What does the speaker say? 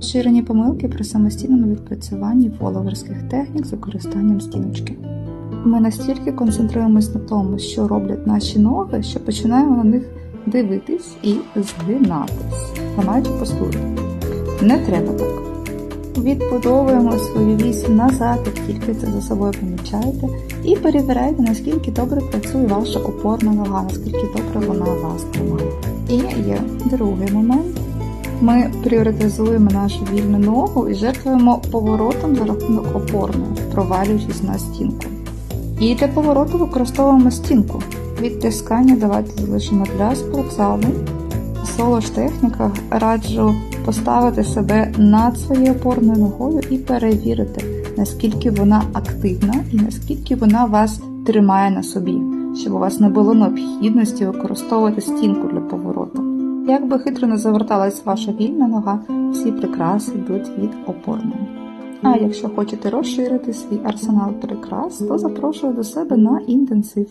Ширені помилки при самостійному відпрацюванні фоловерських технік з використанням стіночки. Ми настільки концентруємось на тому, що роблять наші ноги, що починаємо на них дивитись і згинатись, ламаючи постуру. Не треба так. Відбудовуємо свою вісь назад, як тільки це за собою помічаєте, і перевіряйте, наскільки добре працює ваша опорна нога, наскільки добре вона вас тримає. І є другий момент. Ми пріоритизуємо нашу вільну ногу і жертвуємо поворотом за рахунок опорної, провалюючись на стінку. І для повороту використовуємо стінку. Відтискання давайте залишимо для спортзалу. В соло ж техніках раджу поставити себе над своєю опорною ногою і перевірити, наскільки вона активна і наскільки вона вас тримає на собі, щоб у вас не було необхідності використовувати стінку для повороту. Як би хитро не заверталась ваша вільна нога, всі прикраси йдуть від опорної. А якщо хочете розширити свій арсенал прикрас, то запрошую до себе на інтенсив.